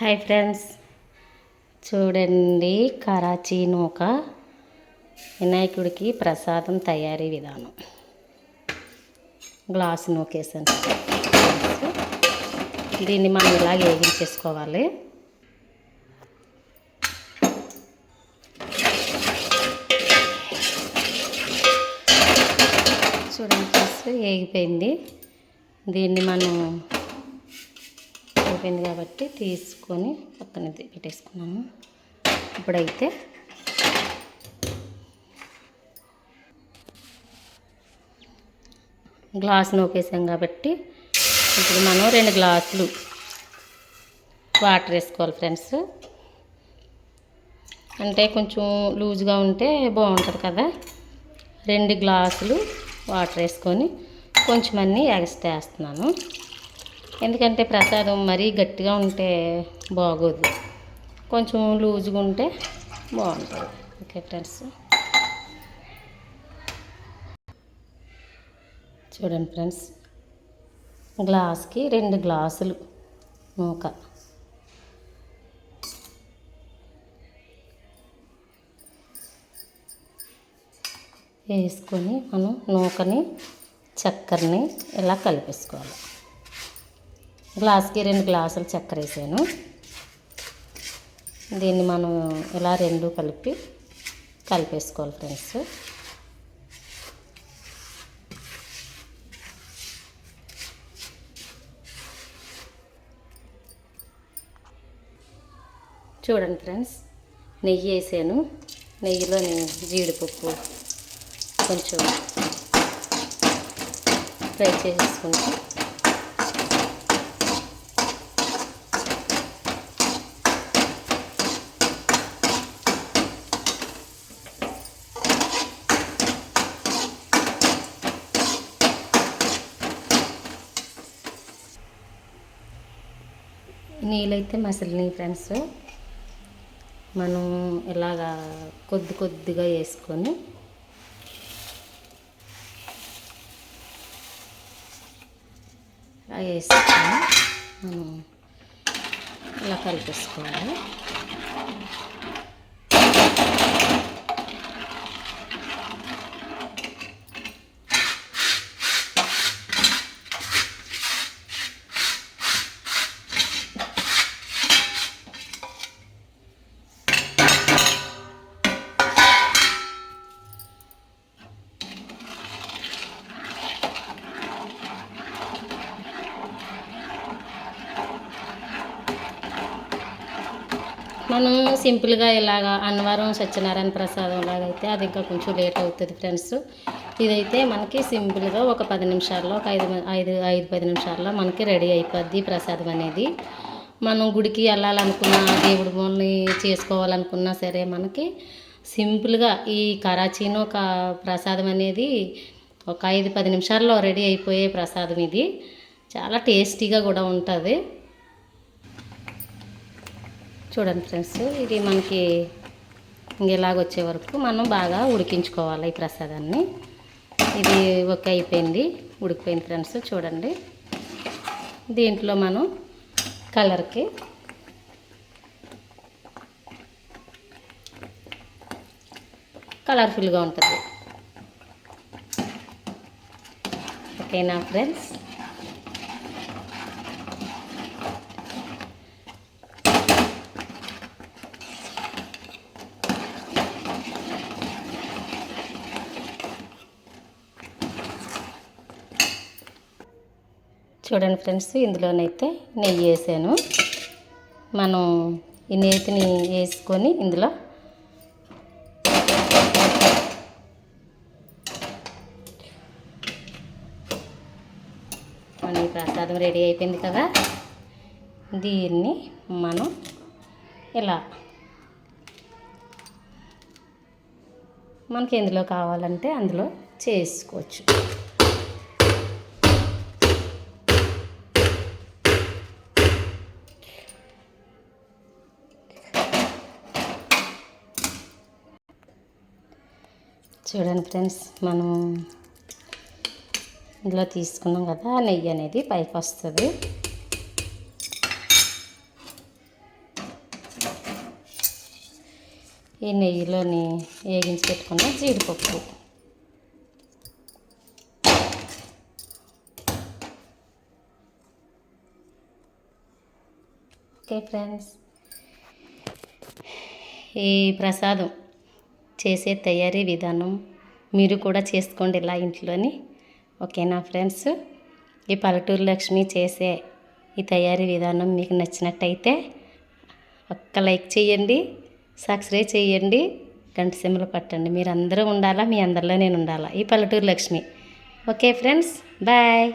Hi friends. చూడండి కరాచీ నూక వినాయకుడికి ప్రసాదం తయారీ విధానం. గ్లాస్ నూకేసాను దీన్ని మనం ఇలా వేగించేసుకోవాలి. చూడండి ఫ్రెండ్స్ వేగిపోయింది. దీన్ని మనం అయిపోయింది కాబట్టి తీసుకొని పక్కన పెట్టేసుకున్నాను ఇప్పుడైతే గ్లాస్ నూకేసాం కాబట్టి ఇప్పుడు మనం రెండు గ్లాసులు వాటర్ వేసుకోవాలి ఫ్రెండ్స్. అంటే కొంచెం లూజ్గా ఉంటే బాగుంటుంది కదా. రెండు గ్లాసులు వాటర్ వేసుకొని కొంచెం అన్నీ ఎగస్ట్ వేస్తున్నాను. ఎందుకంటే ప్రసాదం మరీ గట్టిగా ఉంటే బాగోదు. కొంచెం లూజ్గా ఉంటే బాగుంటుంది. Okay friends. చూడండి ఫ్రెండ్స్. గ్లాస్కి రెండు గ్లాసులు నూక వేసుకొని మనం నూకని చక్కెరని ఇలా కలిపేసుకోవాలి. గ్లాస్కి రెండు గ్లాసులు చక్కెర వేసాను. దీన్ని మనం ఇలా రెండు కలిపి కలిపేసుకోవాలి ఫ్రెండ్స్. చూడండి ఫ్రెండ్స్ నెయ్యి వేసాను. నెయ్యిలో నేను జీడిపప్పు కొంచెం ఫ్రై చేసుకుంటాను నీళ్ళైతే మసిలినాయి ఫ్రెండ్స్. మనం ఇలాగా కొద్ది కొద్దిగా వేసుకొని వేసుకొని మనం ఇలా కలిపేసుకోవాలి. మనం సింపుల్గా ఇలాగా అన్నవరం సత్యనారాయణ ప్రసాదం లాగా అయితే అది ఇంకా కొంచెం లేట్ అవుతుంది ఫ్రెండ్స్. ఇదైతే మనకి సింపుల్గా ఒక పది నిమిషాల్లో ఒక ఐదు ఐదు ఐదు పది నిమిషాల్లో మనకి రెడీ అయిపోద్ది ప్రసాదం అనేది. మనం గుడికి వెళ్ళాలనుకున్నా దేవుడి బొమ్మని చేసుకోవాలనుకున్నా సరే మనకి సింపుల్గా ఈ కరాచీన ఒక ప్రసాదం అనేది ఒక ఐదు పది నిమిషాల్లో రెడీ అయిపోయే ప్రసాదం ఇది. చాలా టేస్టీగా కూడా ఉంటుంది. చూడండి ఫ్రెండ్స్ ఇది మనకి ఇలాగ వరకు మనం బాగా ఉడికించుకోవాలి ఈ ప్రసాదాన్ని. ఇది ఒక అయిపోయింది ఉడికిపోయింది ఫ్రెండ్స్ చూడండి. దీంట్లో మనం కలర్కి కలర్ఫుల్గా ఉంటుంది. ఓకేనా ఫ్రెండ్స్? చూడండి ఫ్రెండ్స్ ఇందులోనైతే నెయ్యి వేసాను. మనం ఈ నేతిని వేసుకొని ఇందులో మన ప్రసాదం రెడీ అయిపోయింది కదా. దీన్ని మనం ఇలా మనకి ఎందులో కావాలంటే అందులో చేసుకోవచ్చు. చూడండి ఫ్రెండ్స్ మనం ఇందులో తీసుకున్నాం కదా నెయ్యి అనేది పైకి వస్తుంది. ఈ నెయ్యిలోని వేగించి పెట్టుకున్న జీడిపప్పు. ఓకే ఫ్రెండ్స్ ఈ ప్రసాదం చేసే తయారీ విధానం మీరు కూడా చేసుకోండి ఇలా ఇంట్లోని. ఓకేనా ఫ్రెండ్స్? ఈ పల్లెటూరు లక్ష్మి చేసే ఈ తయారీ విధానం మీకు నచ్చినట్టయితే ఒక్క లైక్ చేయండి సబ్స్క్రైబ్ చేయండి గంట సిమ్మలు పట్టండి. మీరు అందరూ ఉండాలా? మీ అందరిలో నేను ఉండాలా? ఈ పల్లెటూరు లక్ష్మి. Okay friends bye.